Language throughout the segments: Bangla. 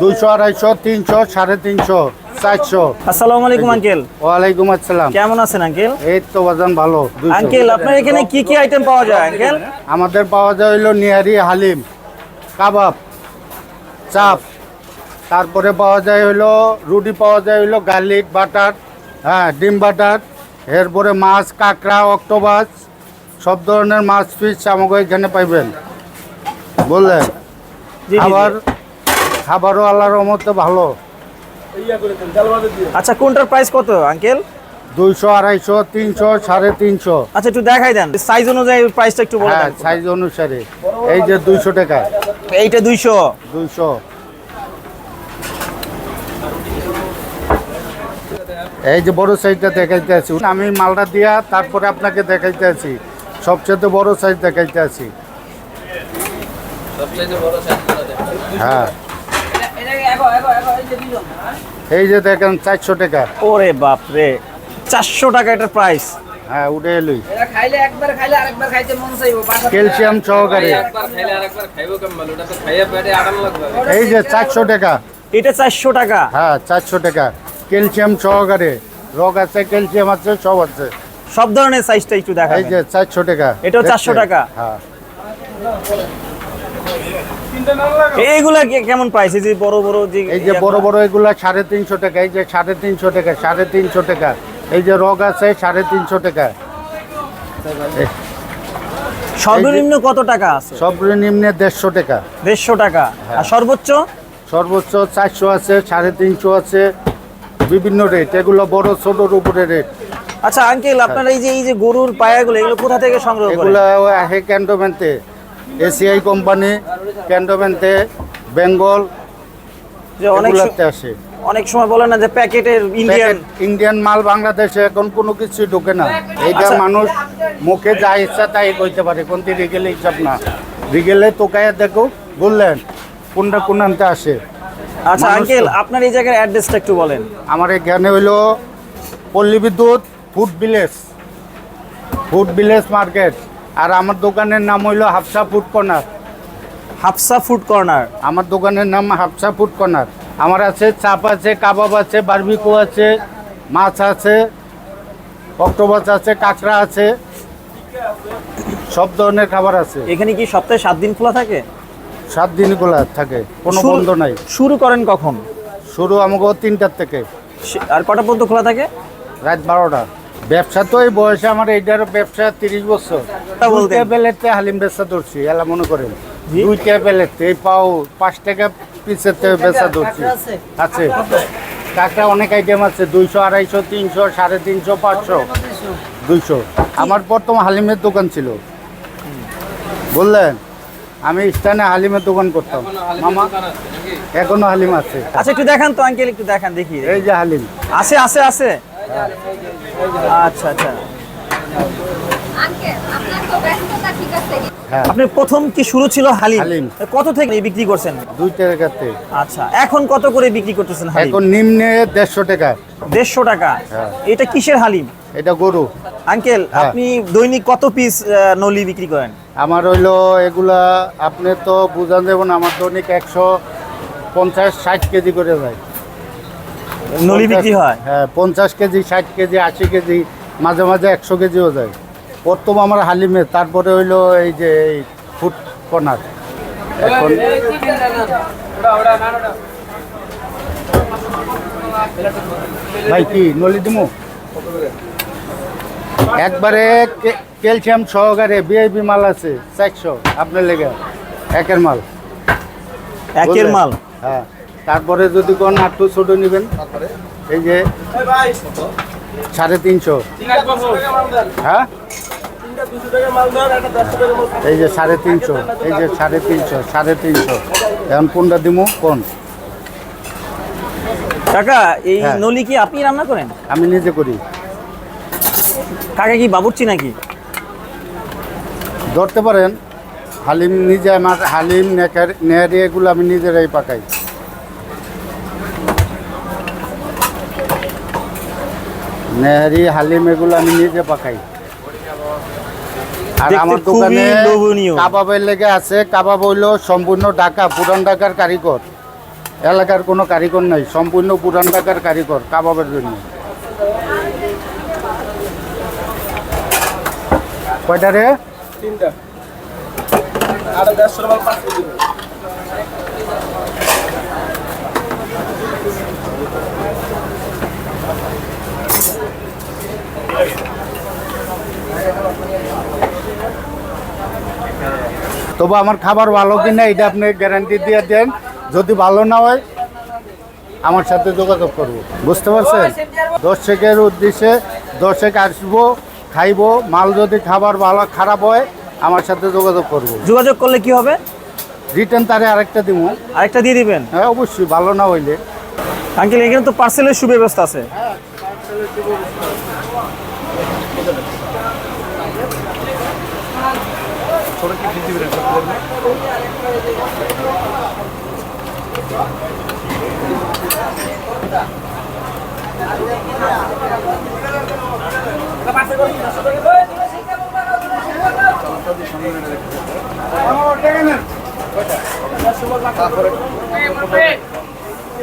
দুইশো আড়াইশো তিনশো সাড়ে তিনশো চারশো। আসসালামু আলাইকুম আঙ্কেল। ওয়ালাইকুম আসসালাম। কেমন আছেন আঙ্কেল? এই তো বাজান ভালো আঙ্কেল আপনার এখানে কি কি আইটেম পাওয়া যায় আঙ্কেল? আমাদের পাওয়া যায় হইল নিহারি হালিম কাবাব চাপ। তারপরে পাওয়া যায় হইল রুটি পাওয়া যায় হইল গার্লিক বাটার হ্যাঁ ডিম বাটার। এরপরে মাছ কাঁকড়া অক্টোবাস সব ধরনের মাছ ফিস আমাকে এখানে পাইবেন। বললেন। খাবার খাবারও আল্লাহর রহমতে ভালো। আচ্ছা কোনটার প্রাইস কত আঙ্কেল দুইশো আড়াইশো তিনশো সাড়ে তিনশো। আচ্ছা একটু দেখাই দেন সাইজ অনুযায়ী প্রাইসটা একটু বলে হ্যাঁ সাইজ অনুসারে। এই যে দুইশো টাকা। এইটা দুইশো। দুইশো। এই যে বড় সাইজটা দেখাইতে আছি। আমি মালটা দিয়া তারপরে আপনাকে দেখাইতে আছি। সবচেয়ে বড় সাইজ দেখাইতে আছি। হ্যাঁ। এই যে দেখেন চারশো টাকা। ওরে বাপ রে চারশো টাকা এটার প্রাইস হ্যাঁ উঠে এলুই এটা খাইলে একবার খাইলে আরেকবার খাইতে মন চাইব বাসা ক্যালসিয়াম সহকারে। একবার খাইলে আরেকবার খাইবো কেমন ওটা তো খাইয়া পেটে আরাম লাগবে। এই যে চারশো টাকা। এটা চারশো টাকা। হ্যাঁ চারশো টাকা। ক্যালসিয়াম সহকারে। রোগ আছে ক্যালসিয়াম আছে সব আছে। সব ধরনের সাইজটা একটু দেখাই এই যে চারশো টাকা। এটাও চারশো টাকা? হ্যাঁ। এইগুলা কি- কেমন প্রাইস এই যে বড় বড় যে এই যে বড় বড় এগুলা সাড়ে তিনশো টাকা এই যে সাড়ে তিনশো টাকা সাড়ে তিনশো টাকা। এই যে রোগ আছে সাড়ে তিনশো টাকা। সর্বনিম্ন কত টাকা আছে? সর্বনিম্নে দেড়শো টাকা। দেড়শো টাকা। আর সর্বোচ্চ? সর্বোচ্চ চারশো আছে সাড়ে তিনশো আছে বিভিন্ন রেট এগুলো বড় ছোটোর উপরে রেট আচ্ছা আঙ্কেল আপনার এই যে এই যে গরুর পায়াগুলো এগুলো কোথা থেকে সংগ্রহ এগুলো ক্যান্টনমেন্টে এসিআই কোম্পানি ক্যান্টনমেন্টে বেঙ্গল যে অনেক এগুলাতে আসে। অনেক সময় বলে না যে প্যাকেটের ইন্ডিয়ান ইন্ডিয়ান মাল বাংলাদেশে এখন কোনো কিছু ঢোকে না। এইটা আচ্ছা। মানুষ মুখে যা ইচ্ছা তাই কইতে পারে কোনটি রিগেলে হিসাব না। রিগেলে তোকায় দেখো বললেন কোনটা কোন আনতে আসে। আচ্ছা আঙ্কেল আপনার এই জায়গার অ্যাড্রেসটা একটু বলেন। আমার এখানে হইল Palli Bidyut food village. Food village market. আর আমার দোকানের নাম হইল Hafsa food corner. Hafsa food corner? আমার দোকানের নাম হাফসা ফুড কর্নার। আমার আছে চাপ আছে কাবাব আছে বারবিকো আছে মাছ আছে অক্টোবাস আছে কাঁকড়া আছে সব ধরনের খাবার আছে। এখানে কি সপ্তাহে সাত দিন খোলা থাকে? সাত দিন খোলা থাকে কোনো শুরু- বন্ধ নাই। শুরু করেন কখন? শুরু আমাকে তিনটার থেকে। আর কটা পর্যন্ত খোলা থাকে? রাত বারোটা। ব্যবসা তো এই বয়সে আমার এইটার ব্যবসা তিরিশ বছর। দুইটা বেলেতে হালিম বেচা ধরছি এলা মনে করেন? দুইটা বেলেতে এই পাও পাঁচ টাকা পিসের থেকে বেচা ধরছি। আছে। কাঁকড়া অনেক আইটেম আছে দুইশো আড়াইশো তিনশো সাড়ে তিনশো পাঁচশো। দুইশো। আমার প্রথম হালিমের দোকান ছিল। বললেন আমি স্থানে হালিমের দোকান করতাম। মামা এখনও হালিম আছে। আচ্ছা একটু দেখান তো আঙ্কেল একটু দেখান দেখি। এই যে হালিম। আছে আছে আছে। আচ্ছা আচ্ছা। হ্যাঁ। আপনি প্রথম কি শুরু ছিল হালিম। কত থেকে বিক্রি করছেন? দুই টাকাতে আচ্ছা এখন কত করে বিক্রি করতেছেন এখন নিম্নে দেড়শো টাকা। দেড়শো টাকা। হ্যাঁ। এটা কিসের হালিম? এটা গরু। আঙ্কেল হ্যাঁ। আপনি দৈনিক কত পিস নলি বিক্রি করেন? আমার হইল এগুলা আপনি তো বুঝান দেবেন আমার দৈনিক একশো পঞ্চাশ ষাট কেজি করে যায়। নলি বিক্রি হয়? হ্যাঁ পঞ্চাশ কেজি ষাট কেজি আশি কেজি মাঝে মাঝে একশো কেজিও যায়। প্রথম আমার হালিমে তারপরে হইল এই যে এই ফুড কর্নার এখন ভাই কি নলি দিমু? একবারে ক্যালসিয়াম সহকারে বিআইপি মাল আছে চারশো আপনার লেগে একের মাল। একের মাল? হ্যাঁ। তারপরে যদি কোন আটটু ছোট নেবেন? এই যে সাড়ে তিনশো। হ্যাঁ? এই যে সাড়ে তিনশো এই যে সাড়ে তিনশো সাড়ে তিনশো। এখন কোনটা দিমু? কোন? কাকা এই হ্যাঁ। নলি কি আপনি রান্না করেন? আমি নিজে করি। কাকা কি বাবুর্চি নাকি? ধরতে পারেন। হালিম নিজে আমার হালিম নেকার নেহারি এগুলো আমি নিজেরাই পাকাই। নেহারি হালিম এগুলো আমি নিজে পাকাই। আর আমার দোকানে। কাবাবের লেগে আছে কাবাব হইল সম্পূর্ণ ঢাকা পুরান ঢাকার কারিগর এলাকার কোনো কারিগর নাই সম্পূর্ণ পুরান ঢাকার কারিগর কাবাবের জন্য। কয়টা রে তিনটা। আর দেড়শো টাকা পাঁচ কেজি তবু আমার খাবার ভালো কিনা এটা আপনি গ্যারান্টি দিয়ে দেন। যদি ভালো না হয় আমার সাথে যোগাযোগ করব। বুঝতে পারছেন? দর্শকের উদ্দেশ্যে দর্শক আসব খাইবো মাল যদি খাবার ভালো খারাপ হয় আমার সাথে যোগাযোগ করব। যোগাযোগ করলে কি হবে? রিটার্ন তারে আরেকটা দিব। আরেকটা দিয়ে দিবেন? হ্যাঁ অবশ্যই ভালো না হইলে। আঙ্কেল এখানে তো পার্সেলের সুব্যবস্থা আছে।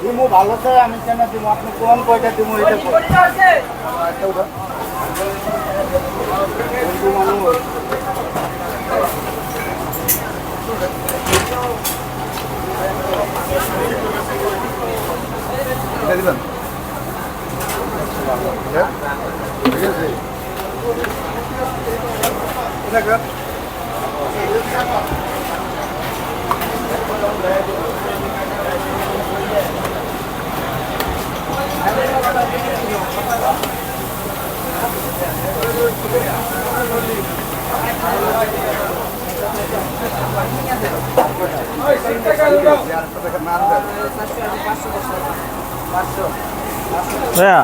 দিমু ভালো তো আমি কেন দিব আপনি কোন কয়টা দিব এটা বলুন। ভাইয়া,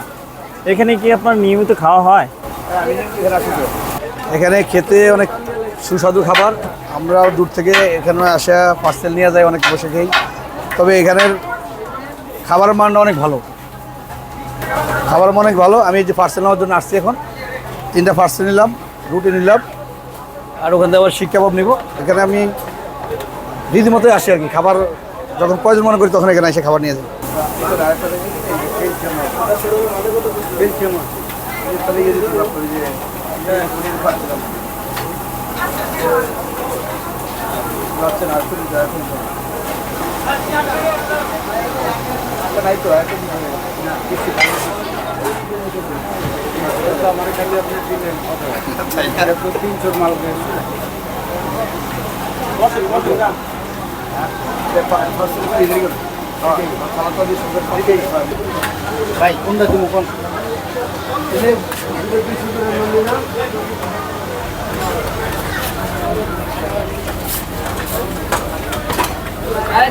এখানে কি আপনার নিয়মিত খাওয়া হয়? এখানে খেতে অনেক সুস্বাদু খাবার। আমরাও দূর থেকে এখানে আসা পার্সেল নিয়ে যাই, অনেক বসে খেয়ে তবে এখানের খাবারের মানটা অনেক ভালো। খাবার মান অনেক ভালো। আমি যে পার্সেল নেওয়ার জন্য আসছি এখন। তিনটা পার্সেল নিলাম, রুটি নিলাম। আর ওখান থেকে আবার শিক কাবাব নিব। এখানে আমি রীতিমতোই আসি আর কি। খাবার যখন প্রয়োজন মনে করি তখন এখানে এসে খাবার নিয়ে যাই তিনশোর মাল। ভাই কোনটা তুমি কোন আরে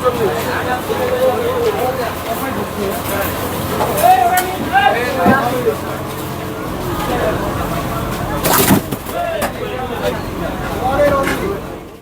চল্লিশ